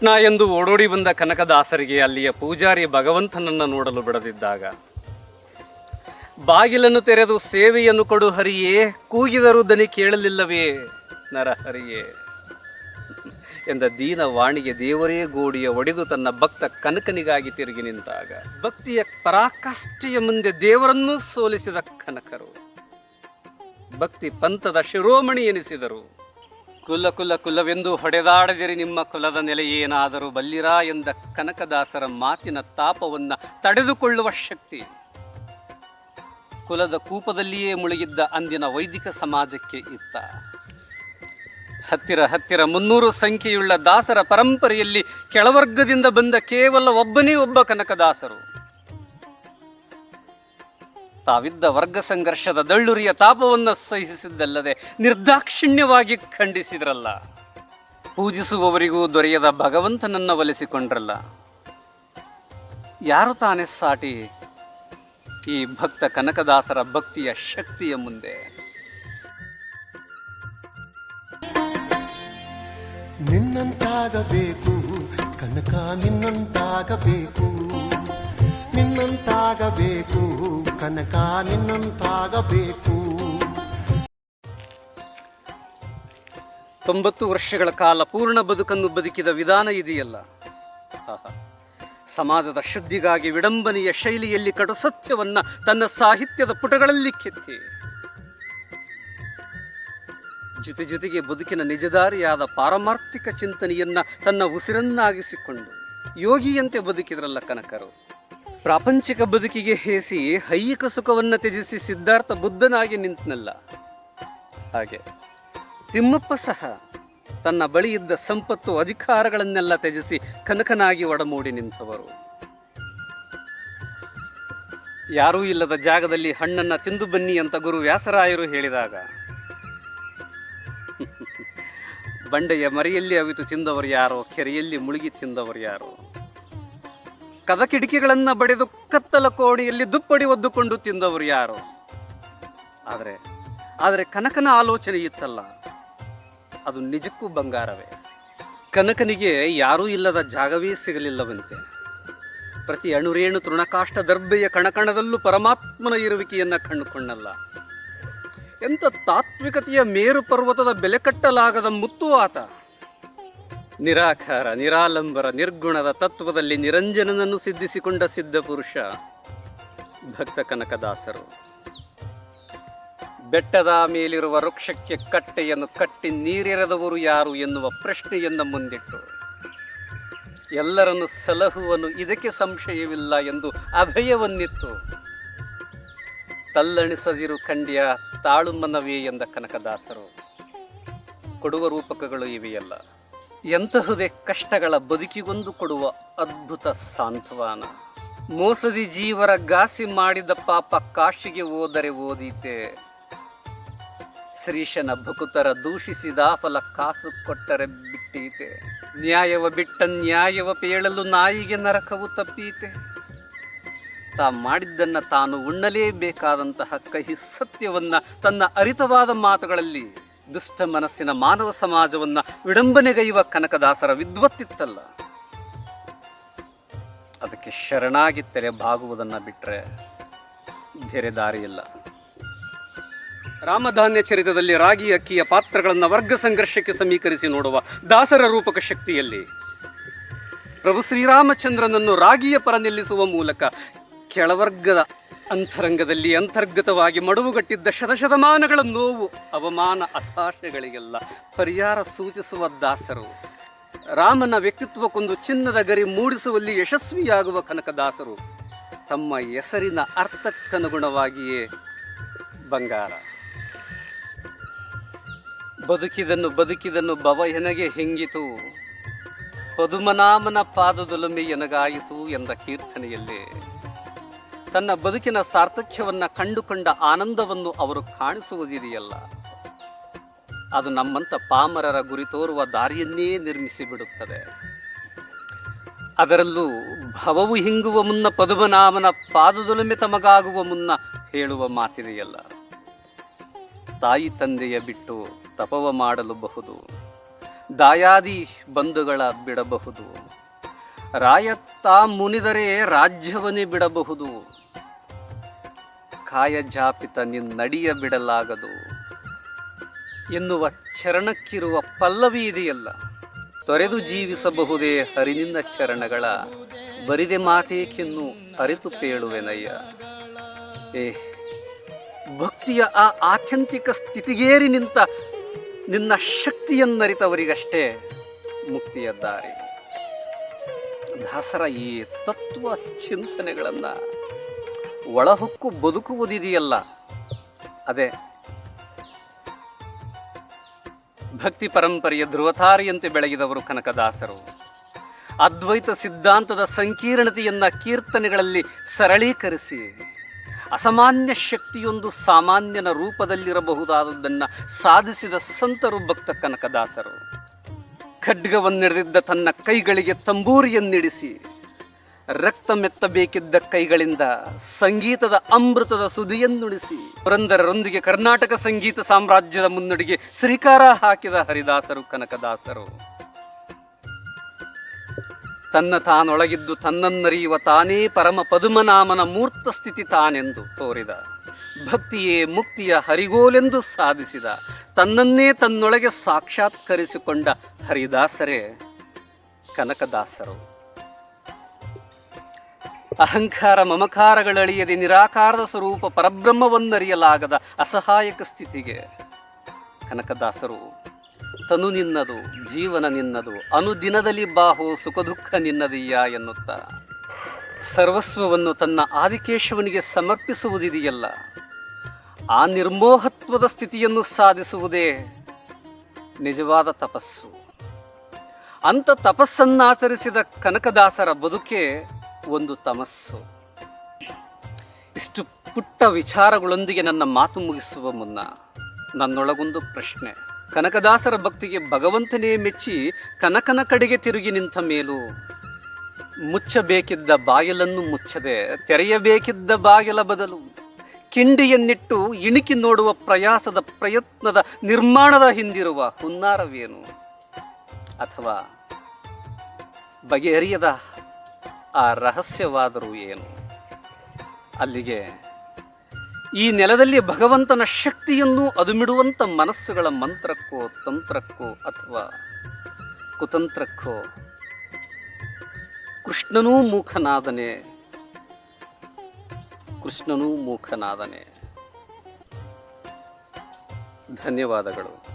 ಕೃಷ್ಣ ಎಂದು ಓಡೋಡಿ ಬಂದ ಕನಕದಾಸರಿಗೆ ಅಲ್ಲಿಯ ಪೂಜಾರಿ ಭಗವಂತನನ್ನು ನೋಡಲು ಬಿಡದಿದ್ದಾಗ, ಬಾಗಿಲನ್ನು ತೆರೆದು ಸೇವೆಯನ್ನು ಕೊಡು ಹರಿಯೇ, ಕೂಗಿದರೂ ದನಿ ಕೇಳಲಿಲ್ಲವೇ ನರಹರಿಯೇ ಎಂದ ದೀನ ವಾಣಿಗೆ ದೇವರೇ ಗೋಡಿಯ ಒಡೆದು ತನ್ನ ಭಕ್ತ ಕನಕನಿಗಾಗಿ ತಿರುಗಿ ನಿಂತಾಗ. ಭಕ್ತಿಯ ಪರಾಕಾಷ್ಠೆಯ ಮುಂದೆ ದೇವರನ್ನೂ ಸೋಲಿಸಿದ ಕನಕರು. ಭಕ್ತಿ ಪಂಥದ ಶಿರೋಮಣಿ ಎನಿಸಿದರು. ಕುಲ ಕುಲ ಕುಲವೆಂದು ಹೊಡೆದಾಡದಿರಿ ನಿಮ್ಮ ಕುಲದ ನೆಲೆ ಏನಾದರೂ ಬಲ್ಲಿರಾ ಎಂದ ಕನಕದಾಸರ ಮಾತಿನ ತಾಪವನ್ನು ತಡೆದುಕೊಳ್ಳುವ ಶಕ್ತಿ. ಕುಲದ ಕೂಪದಲ್ಲಿಯೇ ಮುಳುಗಿದ್ದ ಅಂದಿನ ವೈದಿಕ ಸಮಾಜಕ್ಕೆ ಇತ್ತ. ಹತ್ತಿರ ಹತ್ತಿರ ಮುನ್ನೂರು ಸಂಖ್ಯೆಯುಳ್ಳ ದಾಸರ ಪರಂಪರೆಯಲ್ಲಿ ಕೆಳವರ್ಗದಿಂದ ಬಂದ ಕೇವಲ ಒಬ್ಬನೇ ಒಬ್ಬ ಕನಕದಾಸರು. ತಾವಿದ್ದ ವರ್ಗ ಸಂಘರ್ಷದ ದಳ್ಳುರಿಯ ತಾಪವನ್ನು ಸಹಿಸಿದ್ದಲ್ಲದೆ ನಿರ್ದಾಕ್ಷಿಣ್ಯವಾಗಿ ಖಂಡಿಸಿದ್ರಲ್ಲ. ಪೂಜಿಸುವವರಿಗೂ ದೊರೆಯದ ಭಗವಂತನನ್ನ ಒಲಿಸಿಕೊಂಡ್ರಲ್ಲ. ಯಾರು ತಾನೇ ಸಾಟಿ ಈ ಭಕ್ತ ಕನಕದಾಸರ ಭಕ್ತಿಯ ಶಕ್ತಿಯ ಮುಂದೆ? ನಿನ್ನಂತಾಗಬೇಕು, ಕನಕ ನಿನ್ನಂತಾಗಬೇಕು. ನಿನ್ನಂತಾಗಬೇಕು, ಕನಕ ನಿನ್ನಂತಾಗಬೇಕು. ತೊಂಬತ್ತು ವರ್ಷಗಳ ಕಾಲ ಪೂರ್ಣ ಬದುಕನ್ನು ಬದುಕಿದ ವಿಧಾನ ಇದೆಯಲ್ಲ. ಸಮಾಜದ ಶುದ್ಧಿಗಾಗಿ ವಿಡಂಬನೆಯ ಶೈಲಿಯಲ್ಲಿ ಕಡು ಸತ್ಯವನ್ನ ತನ್ನ ಸಾಹಿತ್ಯದ ಪುಟಗಳಲ್ಲಿ ಕೆತ್ತಿ. ಜೊತೆ ಜೊತೆಗೆ ಬದುಕಿನ ನಿಜದಾರಿಯಾದ ಪಾರಮಾರ್ಥಿಕ ಚಿಂತನೆಯನ್ನ ತನ್ನ ಉಸಿರನ್ನಾಗಿಸಿಕೊಂಡು ಯೋಗಿಯಂತೆ ಬದುಕಿದ್ರಲ್ಲ ಕನಕರು? ಪ್ರಾಪಂಚಿಕ ಬದುಕಿಗೆ ಹೇಸಿ ಹೈಯಿಕ ಸುಖವನ್ನು ತ್ಯಜಿಸಿ ಸಿದ್ಧಾರ್ಥ ಬುದ್ಧನಾಗಿ ನಿಂತನಲ್ಲ. ಹಾಗೆ ತಿಮ್ಮಪ್ಪ ಸಹ ತನ್ನ ಬಳಿ ಇದ್ದ ಸಂಪತ್ತು ಅಧಿಕಾರಗಳನ್ನೆಲ್ಲ ತ್ಯಜಿಸಿ ಕನಕನಾಗಿ ಒಡಮೂಡಿ ನಿಂತವರು. ಯಾರೂ ಇಲ್ಲದ ಜಾಗದಲ್ಲಿ ಹಣ್ಣನ್ನು ತಿಂದು ಬನ್ನಿ ಅಂತ ಗುರು ವ್ಯಾಸರಾಯರು ಹೇಳಿದಾಗ, ಬಂಡೆಯ ಮರೆಯಲ್ಲಿ ಅವಿತು ತಿಂದವರು ಯಾರೋ, ಕೆರೆಯಲ್ಲಿ ಮುಳುಗಿ ತಿಂದವರು ಯಾರೋ ಕದ ಕಿಟಕಿಗಳನ್ನು ಬಡಿದು ಕತ್ತಲ ಕೋಣೆಯಲ್ಲಿ ದುಪ್ಪಡಿ ಒದ್ದುಕೊಂಡು ತಿಂದವರು ಯಾರು? ಆದರೆ ಆದರೆ ಕನಕನ ಆಲೋಚನೆ ಇತ್ತಲ್ಲ, ಅದು ನಿಜಕ್ಕೂ ಬಂಗಾರವೇ. ಕನಕನಿಗೆ ಯಾರೂ ಇಲ್ಲದ ಜಾಗವೇ ಸಿಗಲಿಲ್ಲವಂತೆ. ಪ್ರತಿ ಅಣುರೇಣು ತೃಣಕಾಷ್ಟ ದರ್ಬೆಯ ಕಣಕಣದಲ್ಲೂ ಪರಮಾತ್ಮನ ಇರುವಿಕೆಯನ್ನು ಕಂಡುಕೊಂಡಲ್ಲ. ಎಂಥ ತಾತ್ವಿಕತೆಯ ಮೇರು ಪರ್ವತದ ಬೆಲೆ ಕಟ್ಟಲಾಗದ ಮುತ್ತು ಆತ. ನಿರಾಕಾರ, ನಿರಾಲಂಬರ, ನಿರ್ಗುಣದ ತತ್ವದಲ್ಲಿ ನಿರಂಜನನನ್ನು ಸಿದ್ಧಿಸಿಕೊಂಡ ಸಿದ್ಧ ಪುರುಷ ಭಕ್ತ ಕನಕದಾಸರು. ಬೆಟ್ಟದ ಮೇಲಿರುವ ವೃಕ್ಷಕ್ಕೆ ಕಟ್ಟೆಯನ್ನು ಕಟ್ಟಿ ನೀರೆರೆದವರು ಯಾರು ಎನ್ನುವ ಪ್ರಶ್ನೆಯನ್ನು ಮುಂದಿಟ್ಟು, ಎಲ್ಲರನ್ನು ಸಲಹುವನು ಇದಕ್ಕೆ ಸಂಶಯವಿಲ್ಲ ಎಂದು ಅಭಯವನ್ನಿತ್ತು. ತಲ್ಲಣಿಸದಿರು ಖಂಡ್ಯ ತಾಳುಮನವೇ ಎಂದ ಕನಕದಾಸರು. ಕೊಡುವ ರೂಪಕಗಳು ಇವೆಯಲ್ಲ. ಎಂತಹುದೇ ಕಷ್ಟಗಳ ಬದುಕಿಗೊಂದು ಕೊಡುವ ಅದ್ಭುತ ಸಾಂತ್ವನ. ಮೋಸದಿ ಜೀವರ ಗಾಸಿ ಮಾಡಿದ ಪಾಪ ಕಾಶಿಗೆ ಓದರೆ ಓದೀತೆ. ಶ್ರೀಶನ ಭಕುತರ ದೂಷಿಸಿದ ಫಲ ಕಾಸು ಕೊಟ್ಟರೆ ಬಿಟ್ಟೀತೆ. ನ್ಯಾಯವ ಬಿಟ್ಟ ನ್ಯಾಯವ ಪೇಳಲು ನಾಯಿಗೆ ನರಕವು ತಪ್ಪೀತೆ. ತಾ ಮಾಡಿದ್ದನ್ನ ತಾನು ಉಣ್ಣಲೇಬೇಕಾದಂತಹ ಕಹಿ ಸತ್ಯವನ್ನ ತನ್ನ ಅರಿತವಾದ ಮಾತುಗಳಲ್ಲಿ ದುಷ್ಟ ಮನಸ್ಸಿನ ಮಾನವ ಸಮಾಜವನ್ನ ವಿಡಂಬನೆಗೈಯುವ ಕನಕದಾಸರ ವಿದ್ವತ್ತಿತ್ತಲ್ಲ. ಅದಕ್ಕೆ ಶರಣಾಗಿ ತೆರೆ ಬಾಗುವುದನ್ನು ಬಿಟ್ಟರೆ ಬೇರೆ ದಾರಿಯಿಲ್ಲ. ರಾಮಧಾನ್ಯ ಚರಿತದಲ್ಲಿ ರಾಗಿ ಅಕ್ಕಿಯ ಪಾತ್ರಗಳನ್ನು ವರ್ಗ ಸಂಘರ್ಷಕ್ಕೆ ಸಮೀಕರಿಸಿ ನೋಡುವ ದಾಸರ ರೂಪಕ ಶಕ್ತಿಯಲ್ಲಿ ಪ್ರಭು ಶ್ರೀರಾಮಚಂದ್ರನನ್ನು ರಾಗಿಯ ಪರ ನಿಲ್ಲಿಸುವ ಮೂಲಕ ಕೆಳವರ್ಗದ ಅಂತರಂಗದಲ್ಲಿ ಅಂತರ್ಗತವಾಗಿ ಮಡುವುಗಟ್ಟಿದ್ದ ಶತಶತಮಾನಗಳ ನೋವು, ಅವಮಾನ, ಹತಾಶೆಗಳಿಗೆಲ್ಲ ಪರಿಹಾರ ಸೂಚಿಸುವ ದಾಸರು. ರಾಮನ ವ್ಯಕ್ತಿತ್ವಕ್ಕೊಂದು ಚಿನ್ನದ ಗರಿ ಮೂಡಿಸುವಲ್ಲಿ ಯಶಸ್ವಿಯಾಗುವ ಕನಕದಾಸರು. ತಮ್ಮ ಹೆಸರಿನ ಅರ್ಥಕ್ಕನುಗುಣವಾಗಿಯೇ ಬಂಗಾರ. ಬದುಕಿದನ್ನು ಬದುಕಿದನ್ನು ಬವ ಎನಗೆ ಹೆಂಗಿತು. ಪದುಮನಾಮನ ಪಾದದೊಲುಮೆ ಎನಗಾಯಿತು ಎಂದ ಕೀರ್ತನೆಯಲ್ಲಿ. ತನ್ನ ಬದುಕಿನ ಸಾರ್ಥಕ್ಯವನ್ನು ಕಂಡುಕೊಂಡ ಆನಂದವನ್ನು ಅವರು ಕಾಣಿಸುವುದಿರಿಯಲ್ಲ ಅದು ನಮ್ಮಂಥ ಪಾಮರರ ಗುರಿ ತೋರುವ ದಾರಿಯನ್ನೇ ನಿರ್ಮಿಸಿಬಿಡುತ್ತದೆ ಅದರಲ್ಲೂ ಭವವು ಹಿಂಗುವ ಮುನ್ನ ಪದುಮನಾಮನ ಪಾದದೊಲುಮೆ ತಮಗಾಗುವ ಮುನ್ನ ಹೇಳುವ ಮಾತಿದೆಯಲ್ಲ. ತಾಯಿ ತಂದೆಯ ಬಿಟ್ಟು ತಪವ ಮಾಡಲು ಬಹುದು. ದಾಯಾದಿ ಬಂಧುಗಳ ಬಿಡಬಹುದು. ರಾಯತ್ತ ಮುನಿದರೆ ರಾಜ್ಯವನ್ನೇ ಬಿಡಬಹುದು. ಕಾಯಜಾಪಿತ ನಿನ್ನಡಿಯ ಬಿಡಲಾಗದು. ಎನ್ನುವ ಚರಣಕ್ಕಿರುವ ಪಲ್ಲವಿ ಇದೆಯಲ್ಲ. ತೊರೆದು ಜೀವಿಸಬಹುದೇ ಹರಿನಿಂದ ಚರಣಗಳ. ಬರಿದೆ ಮಾತೇಕೆನ್ನು ಅರಿತು ಪೇಳುವೆನಯ್ಯ. ಏ, ಭಕ್ತಿಯ ಆ ಆತ್ಯಂತಿಕ ಸ್ಥಿತಿಗೇರಿ ನಿಂತ ನಿನ್ನ ಶಕ್ತಿಯನ್ನರಿತವರಿಗಷ್ಟೇ ಮುಕ್ತಿಯ ದಾರಿ. ದಾಸರ, ಈ ತತ್ವ ಚಿಂತನೆಗಳನ್ನು ಒಳಹೊಕ್ಕು ಬದುಕುವುದಿದೆಯಲ್ಲ. ಅದೇ. ಭಕ್ತಿ ಪರಂಪರೆಯ ಧ್ರುವತಾರಿಯಂತೆ ಬೆಳಗಿದವರು ಕನಕದಾಸರು. ಅದ್ವೈತ ಸಿದ್ಧಾಂತದ ಸಂಕೀರ್ಣತೆಯನ್ನು ಕೀರ್ತನೆಗಳಲ್ಲಿ ಸರಳೀಕರಿಸಿ, ಅಸಾಮಾನ್ಯ ಶಕ್ತಿಯೊಂದು ಸಾಮಾನ್ಯನ ರೂಪದಲ್ಲಿರಬಹುದಾದದ್ದನ್ನು ಸಾಧಿಸಿದ ಸಂತರು ಭಕ್ತ ಕನಕದಾಸರು. ಖಡ್ಗವನ್ನಿಡಿದಿದ್ದ ತನ್ನ ಕೈಗಳಿಗೆ ತಂಬೂರಿಯನ್ನಿಡಿಸಿ ರಕ್ತ ಮೆತ್ತಬೇಕಿದ್ದ ಕೈಗಳಿಂದ ಸಂಗೀತದ ಅಮೃತದ ಸುದಿಯನ್ನುಣಿಸಿ ಪುರಂದರರೊಂದಿಗೆ ಕರ್ನಾಟಕ ಸಂಗೀತ ಸಾಮ್ರಾಜ್ಯದ ಮುನ್ನಡಿಗೆ ಶ್ರೀಕಾರ ಹಾಕಿದ ಹರಿದಾಸರು ಕನಕದಾಸರು. ತನ್ನ ತಾನೊಳಗಿದ್ದು ತನ್ನನ್ನರಿಯುವ ತಾನೇ ಪರಮ ಪದುಮನಾಮನ ಮೂರ್ತ ಸ್ಥಿತಿ ತಾನೆಂದು ತೋರಿದ. ಭಕ್ತಿಯೇ ಮುಕ್ತಿಯ ಹರಿಗೋಲೆಂದು ಸಾಧಿಸಿದ. ತನ್ನನ್ನೇ ತನ್ನೊಳಗೆ ಸಾಕ್ಷಾತ್ಕರಿಸಿಕೊಂಡ ಹರಿದಾಸರೇ ಕನಕದಾಸರು. ಅಹಂಕಾರ ಮಮಕಾರಗಳಳಿಯದೆ ನಿರಾಕಾರದ ಸ್ವರೂಪ ಪರಬ್ರಹ್ಮವನ್ನರಿಯಲಾಗದ ಅಸಹಾಯಕ ಸ್ಥಿತಿಗೆ. ಕನಕದಾಸರು, ತನು ನಿನ್ನದು, ಜೀವನ ನಿನ್ನದು, ಅನುದಿನದಲ್ಲಿ ಬಾಹು ಸುಖ ದುಃಖ ನಿನ್ನದೀಯ ಎನ್ನುತ್ತಾ. ಸರ್ವಸ್ವವನ್ನು ತನ್ನ ಆದಿಕೇಶವನಿಗೆ ಸಮರ್ಪಿಸುವುದಿದೆಯಲ್ಲ, ಆ ನಿರ್ಮೋಹತ್ವದ ಸ್ಥಿತಿಯನ್ನು ಸಾಧಿಸುವುದೇ ನಿಜವಾದ ತಪಸ್ಸು. ಅಂಥ ತಪಸ್ಸನ್ನಾಚರಿಸಿದ ಕನಕದಾಸರ ಬದುಕೆ ಒಂದು ತಮಸ್ಸು. ಇಷ್ಟು ಪುಟ್ಟ ವಿಚಾರಗಳೊಂದಿಗೆ ನನ್ನ ಮಾತು ಮುಗಿಸುವ ಮುನ್ನ ನನ್ನೊಳಗೊಂದು ಪ್ರಶ್ನೆ. ಕನಕದಾಸರ ಭಕ್ತಿಗೆ ಭಗವಂತನೇ ಮೆಚ್ಚಿ ಕನಕನ ಕಡೆಗೆ ತಿರುಗಿ ನಿಂತ ಮೇಲೂ ಮುಚ್ಚಬೇಕಿದ್ದ ಬಾಗಿಲನ್ನು ಮುಚ್ಚದೆ ತೆರೆಯಬೇಕಿದ್ದ ಬಾಗಿಲ ಬದಲು ಕಿಂಡಿಯನ್ನಿಟ್ಟು ಇಣುಕಿ ನೋಡುವ ಪ್ರಯಾಸದ ಪ್ರಯತ್ನದ ನಿರ್ಮಾಣದ ಹಿಂದಿರುವ ಹುನ್ನಾರವೇನು? ಅಥವಾ ಬಗೆಹರಿಯದ ಆ ರಹಸ್ಯವಾದರೂ ಏನು? ಅಲ್ಲಿಗೆ, ಈ ನೆಲದಲ್ಲಿ ಭಗವಂತನ ಶಕ್ತಿಯನ್ನು ಅದುಮಿಡುವಂಥ ಮನಸ್ಸುಗಳ ಮಂತ್ರಕ್ಕೋ, ತಂತ್ರಕ್ಕೋ ಅಥವಾ ಕುತಂತ್ರಕ್ಕೋ, ಕೃಷ್ಣನೂ ಮೂಖನಾದನೆ ಕೃಷ್ಣನೂ ಮೂಖನಾದನೆ. ಧನ್ಯವಾದಗಳು.